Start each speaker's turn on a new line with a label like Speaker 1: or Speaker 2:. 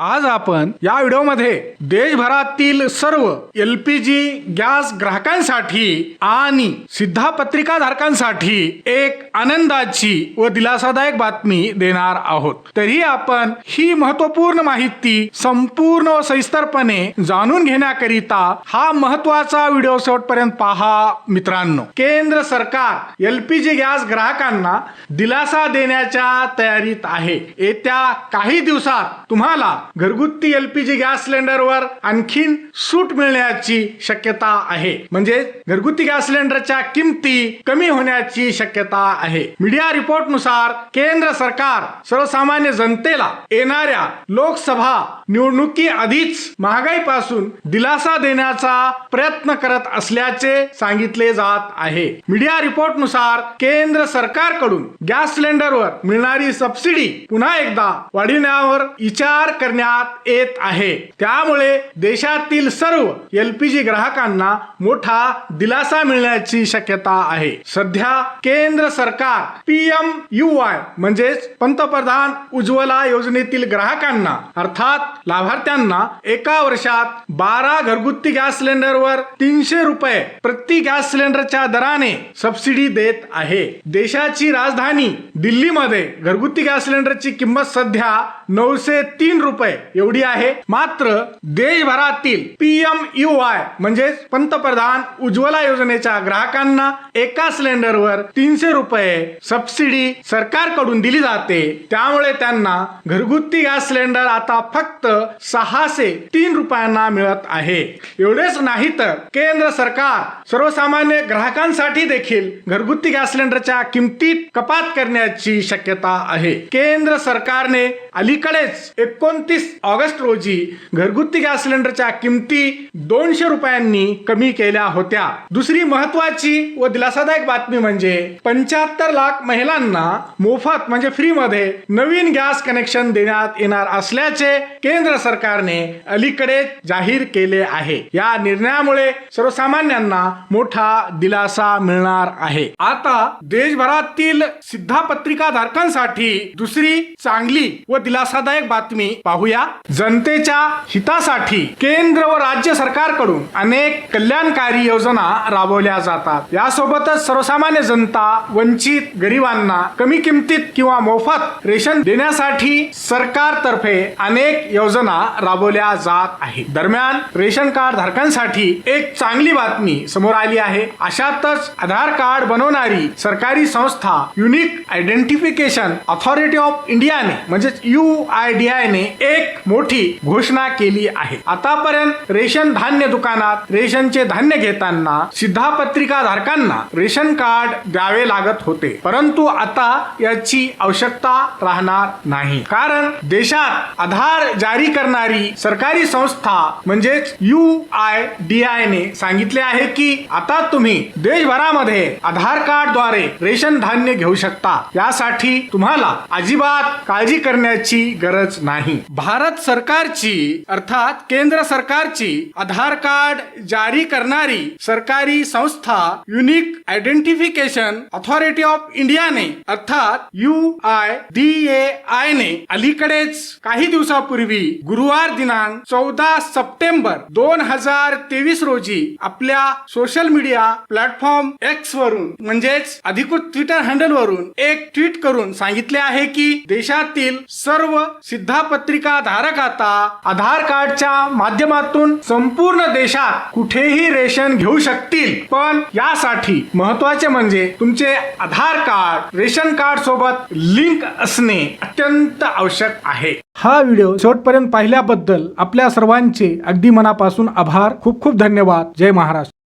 Speaker 1: आज आपण या व्हिडिओमध्ये देशभरातील सर्व एल पी जी गॅस ग्राहकांसाठी आणि सिद्धापत्रिका धारकांसाठी एक आनंदाची व दिलासादायक बातमी देणार आहोत. तरी आपण ही महत्त्वपूर्ण माहिती संपूर्ण व सविस्तरपणे जाणून घेण्याकरिता हा महत्त्वाचा व्हिडिओ शेवटपर्यंत पहा मित्रांनो. केंद्र सरकार एल पी जी गॅस ग्राहकांना दिलासा देण्याच्या तयारीत आहे. येत्या काही दिवसात तुम्हाला घरगुती एलपीजी गॅस सिलेंडरवर आणखीन सूट मिळण्याची शक्यता आहे. म्हणजे घरगुती गॅस सिलेंडरच्या किमती कमी होण्याची शक्यता आहे. मीडिया रिपोर्टनुसार केंद्र सरकार सर्वसामान्य जनतेला येणाऱ्या लोकसभा निवडणुकी आधीच महागाईपासून दिलासा देण्याचा प्रयत्न करत असल्याचे सांगितले जात आहे. मीडिया रिपोर्टनुसार केंद्र सरकारकडून गॅस सिलेंडरवर मिळणारी सबसिडी पुन्हा एकदा वाढविण्यावर विचार करण्यात येत आहे. त्यामुळे देशातील सर्व एलपीजी ग्राहकांना मोठा दिलासा मिळण्याची शक्यता आहे. सध्या केंद्र सरकार पीएम यू वाय म्हणजेच पंतप्रधान उज्ज्वला योजनेतील ग्राहकांना अर्थात लाभार्थ्यांना एका वर्षात बारा घरगुती गॅस सिलेंडरवर तीनशे रुपये प्रति गॅस सिलेंडरच्या दराने सबसिडी देत आहे. देशाची राजधानी दिल्लीमध्ये घरगुती गॅस सिलेंडरची किंमत सध्या नऊशे तीन रुपये एवढी आहे. मात्र देशभरातील पीएम यू आय म्हणजेच पंतप्रधान उज्ज्वला योजनेच्या ग्राहकांना एका सिलेंडरवर तीनशे रुपये सबसिडी सरकारकडून दिली जाते. त्यामुळे त्यांना घरगुती गॅस सिलेंडर आता फक्त सहाशे तीन रुपयांना मिळत आहे. एवढेच नाही तर केंद्र सरकार सर्वसामान्य ग्राहकांसाठी देखील घरगुती गॅस सिलेंडरच्या किमतीत कपात करण्याची शक्यता आहे. केंद्र सरकारने अलीकडेच एकोणतीस ऑगस्ट रोजी घरगुती गॅस सिलेंडरच्या किमती दोनशे रुपयांनी कमी केल्या होत्या. दुसरी महत्वाची व दिलासादायक बातमी म्हणजे पंच्याहत्तर लाख महिलांना मोफत म्हणजे फ्री मध्ये नवीन गॅस कनेक्शन देण्यात येणार असल्याचे केंद्र सरकारने अलीकडे जाहीर केले आहे. या निर्णयामुळे सर्वसामान्यांना मोठा दिलासा मिळणार आहे. आता देशभरातील सिद्धापत्रिका धारकांसाठी दुसरी चांगली व दिलासादायक बातमी पाहूया. जनतेच्या हितासाठी केंद्र व राज्य सरकारकडून अनेक कल्याणकारी योजना राबवल्या जातात. यासोबतच सर्वसामान्य जनता वंचित गरिबांना कमी किमतीत किंवा मोफत रेशन देण्यासाठी सरकारतर्फे अनेक योजना राबवल्या जात आहेत. दरम्यान रेशन कार्ड धारकांसाठी एक चांगली बातमी समोर आली आहे. अशातच आधार कार्ड बनवणारी सरकारी संस्था युनिक आयडेंटिफिकेशन अथॉरिटी ऑफ इंडियाने म्हणजेच यू आय डी आय ने एक मोठी घोषणा केली आहे. आतापर्यंत रेशन धान्य दुकानात रेशनचे धान्य घेताना सिद्धापत्रिका धारकांना रेशन कार्ड द्यावे लागत होते. परंतु आता याची आवश्यकता राहणार नाही. कारण देशात आधार जारी करणारी सरकारी संस्था म्हणजेच यू आय डी आय ने सांगितले आहे की आता तुम्ही देशभरामध्ये आधार कार्डद्वारे रेशन धान्य घेऊ शकता. यासाठी तुम्हाला अजिबात काळजी करण्याची गरज नाही. भारत सरकारची अर्थात केंद्र सरकारची आधार कार्ड जारी करणारी सरकारी संस्था युनिक आयडेंटिफिकेशन ऑथॉरिटी ऑफ इंडियाने अर्थात U I D A I ने अलीकडेच काही दिवसापूर्वी गुरुवार दिनांक चौदा सप्टेंबर दोन हजार तेवीस रोजी आपल्या सोशल मीडिया प्लॅटफॉर्म एक्स वरून म्हणजेच अधिकृत ट्विटर हँडल वरून एक ट्विट करून सांगितले आहे की देशातील सर्व सिद्धापत्रिका धारक आता आधार कार्डच्या माध्यमातून संपूर्ण देशात कुठेही रेशन घेऊ शकतील. पण यासाठी महत्त्वाचे म्हणजे तुमचे आधार कार्ड रेशन कार्ड सोबत लिंक असणे अत्यंत आवश्यक आहे. हा व्हिडिओ शेवटपर्यंत पाहिल्याबद्दल आपल्या सर्वांचे अगदी मनापासून आभार. खूप खूप धन्यवाद. जय महाराष्ट्र.